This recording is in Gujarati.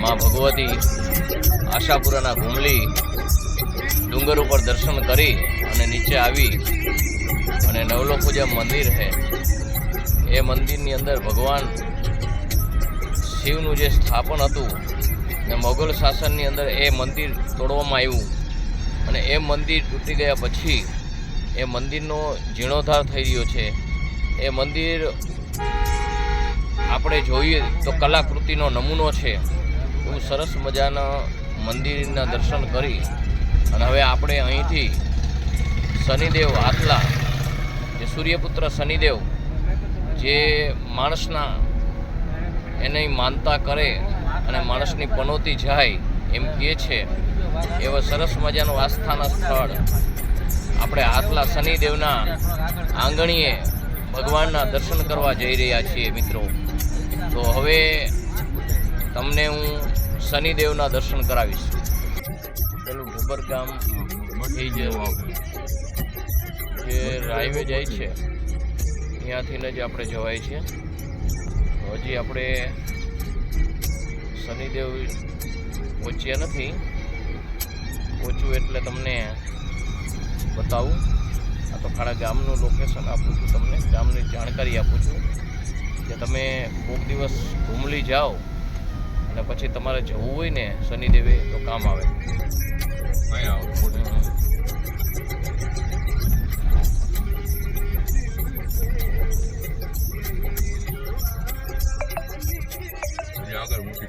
માં ભગવતી આશાપુરાના ઘુમલી ડુંગર ઉપર દર્શન કરી અને નીચે આવી. અને નવલોક જે મંદિર છે એ મંદિરની અંદર ભગવાન શિવનું જે સ્થાપન હતું ને મોગલ શાસનની અંદર એ મંદિર તોડવામાં આવ્યું. અને એ મંદિર તૂટી ગયા પછી એ મંદિરનો જીર્ણોદ્ધાર થઈ રહ્યો છે. એ મંદિર આપણે જોઈએ તો કલાકૃતિનો નમૂનો છે. એવું સરસ મજાના મંદિરના દર્શન કરી. અને હવે આપણે અહીંથી શનિદેવ આટલા, જે સૂર્યપુત્ર શનિદેવ, જે માણસના એની માનતા કરે અને માણસની પનોતી જાય એમ કહે છે, એવા સરસ મજાનું આસ્થાના સ્થળ. આપણે આટલા શનિદેવના આંગણીએ ભગવાનના દર્શન કરવા જઈ રહ્યા છીએ મિત્રો. તો હવે તમને હું શનિદેવના દર્શન કરાવીશ. પેલું ઢુબર ગામ જે હાઈવે જાય છે ત્યાંથીને જ આપણે જવાય છે. હજી આપણે શનિદેવ પહોંચ્યા નથી. પહોંચવું એટલે તમને બતાવું. આ તો ખાડા ગામનું લોકેશન આપું છું તમને. ગામની જાણકારી આપું છું. કે તમે કોઈક દિવસ ઘૂમલી જાઓ અને પછી તમારે જવું હોય ને શનિદેવે તો કામ આવે. આગળ મોટી